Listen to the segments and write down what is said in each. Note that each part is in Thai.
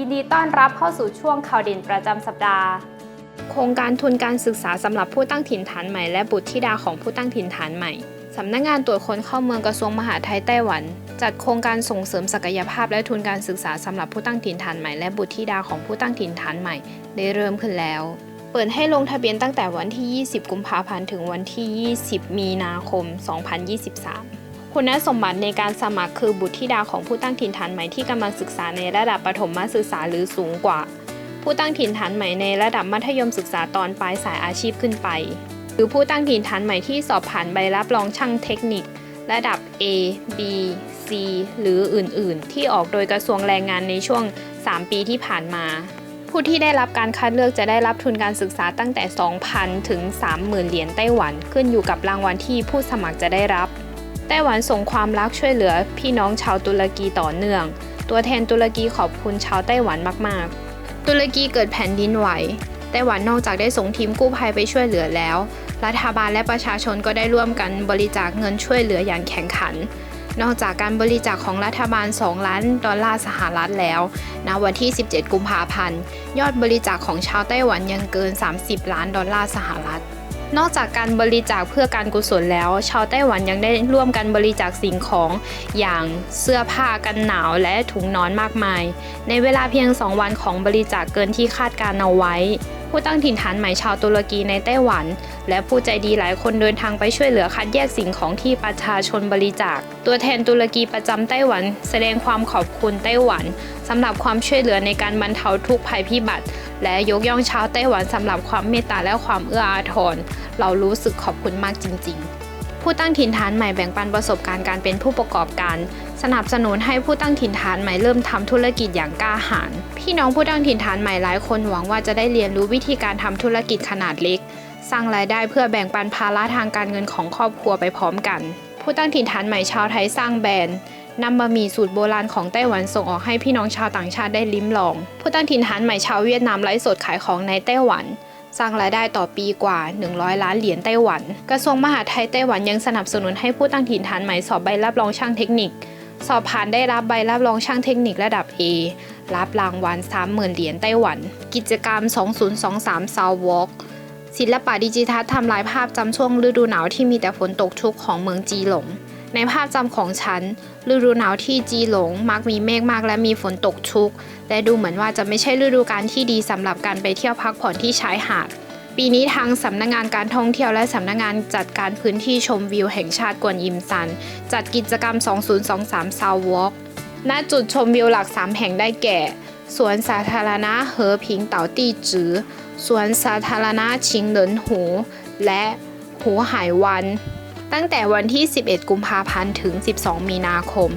ยินดีต้อนรับเข้าสู่ช่วงข่าวเด่นประจำสัปดาห์ โครงการทุนการศึกษาสำหรับผู้ตั้งถิ่นฐานใหม่ และบุตรธิดาของผู้ตั้งถิ่นฐานใหม่สำนักงงานตรวจคนเข้าเมืองกระทรวงมหาดไทยไต้หวัน จัดโครงการส่งเสริมศักยภาพและทุนการศึกษาสำหรับผู้ตั้งถิ่นฐานใหม่และบุตรธิดาของผู้ตั้งถิ่นฐานใหม่ ได้เริ่มขึ้นแล้ว เปิดให้ลงทะเบียนตั้งแต่วันที่ 20 กุมภาพันธ์ถึงวันที่ 20 มีนาคม 2023 คุณสมบัติในการสมัครคือบุตรธิดาของผู้ตั้งถิ่นฐานใหม่ที่กำลังศึกษาในระดับประถมศึกษาหรือสูงกว่า ผู้ตั้งถิ่นฐานใหม่ในระดับมัธยมศึกษาตอนปลายสายอาชีพขึ้นไป หรือผู้ตั้งถิ่นฐานใหม่ที่สอบผ่านใบรับรองช่างเทคนิค ระดับ A B C หรืออื่นๆ ที่ออกโดยกระทรวงแรงงานในช่วง 3 ปีที่ผ่านมา ผู้ที่ได้รับการคัดเลือกจะได้รับทุนการศึกษาตั้งแต่ 2,000 ถึง 30,000 เหรียญไต้หวัน ขึ้นอยู่กับรางวัลที่ผู้สมัครจะได้รับ ไต้หวันส่งความรักช่วยเหลือพี่น้องชาวตุรกีต่อเนื่อง ตัวแทนตุรกีขอบคุณชาวไต้หวันมาก ๆ ตุรกีเกิดแผ่นดินไหว ไต้หวันนอกจากได้ส่งทีมกู้ภัยไปช่วยเหลือแล้ว รัฐบาลและประชาชนก็ได้ร่วมกันบริจาคเงินช่วยเหลืออย่างแข่งขัน นอกจากการบริจาคของรัฐบาล 2 ล้านดอลลาร์สหรัฐแล้ว ณ วันที่ 17 กุมภาพันธ์ ยอดบริจาคของชาวไต้หวันยังเกิน 30 ล้านดอลลาร์สหรัฐ นอกจากการบริจาคเพื่อการกุศลแล้ว ชาวไต้หวันยังได้ร่วมกันบริจาคสิ่งของอย่างเสื้อผ้ากันหนาวและถุงนอนมากมาย ในเวลาเพียง 2 วันของบริจาคเกินที่คาดการเอาไว้ผู้ตั้งถิ่นฐานใหม่ชาวตุรกีในไต้หวัน และผู้ใจดีหลายคนเดินทางไปช่วยเหลือคัดแยกสิ่งของที่ประชาชนบริจาค ตัวแทนตุรกีประจำไต้หวัน แสดงความขอบคุณไต้หวันสำหรับความช่วยเหลือในการบรรเทาทุกข์ภัยพิบัติ และยกย่องชาวไต้หวันสำหรับความเมตตาและความเอื้ออาทร เรารู้สึกขอบคุณมากจริง ๆ ผู้ตั้งถิ่นฐานใหม่แบ่งปันประสบการณ์การเป็นผู้ประกอบการ สนับสนุนให้ผู้ตั้งถิ่นฐานใหม่เริ่มทำธุรกิจอย่างกล้าหาญพี่น้องผู้ตั้งถิ่นฐานใหม่หลายคนหวังว่าจะได้เรียนรู้วิธีการทำธุรกิจขนาดเล็ก สร้างรายได้เพื่อแบ่งปันภาระทางการเงินของครอบครัวไปพร้อมกัน ผู้ตั้งถิ่นฐานใหม่ชาวไทยสร้างแบรนด์นำบะหมี่สูตรโบราณของไต้หวันส่งออกให้พี่น้องชาวต่างชาติได้ลิ้มลอง ผู้ตั้งถิ่นฐานใหม่ชาวเวียดนามไลฟ์สดขายของในไต้หวันสร้างรายได้ต่อปีกว่า 100 ล้านเหรียญไต้หวัน กระทรวงมหาดไทยไต้หวันยังสนับสนุนให้ผู้ตั้งถิ่นฐานใหม่สอบใบรับรองช่างเทคนิค สอบผ่านได้รับใบรับรองช่างเทคนิคระดับ A รับรางวัล 30,000 เหรียญไต้หวัน กิจกรรม 2023 s o u t w a l k ศิลปะดิจิทัลทำลายภาพจำช่วงฤดูหนาวที่มีแต่ฝนตกชุกของเมืองจีหลง ในภาพจำของฉัน ฤดูหนาวที่จีหลง มักมีเมฆมากและมีฝนตกชุก และดูเหมือนว่าจะไม่ใช่ฤดูกาลที่ดีสำหรับการไปเที่ยวพักผ่อนที่ชายหาด ปีนี้ทางสำนักงงานการท่องเที่ยวและสำนักงงานจัดการพื้นที่ชมวิวแห่งชาติกวนยิมซัน จัดกิจกรรม 2023 s o u t w a l k ณจุดชมวิวหลัก 3 แห่งได้แก่ สวนสาธารณะเหอพิงเต่าตี้จือ สวนสาธารณะชิงเหลินหู และหูหายวัน ตั้งแต่วันที่ 11 กุมภาพันธ์ถึง 12 มีนาคม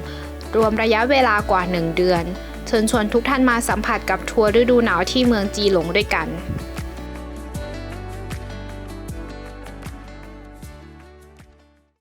รวมระยะเวลากว่า 1 เดือน เชิญชวนทุกท่านมาสัมผัสกับทัวร์ฤดูหนาวที่เมืองจีหลงด้วยกัน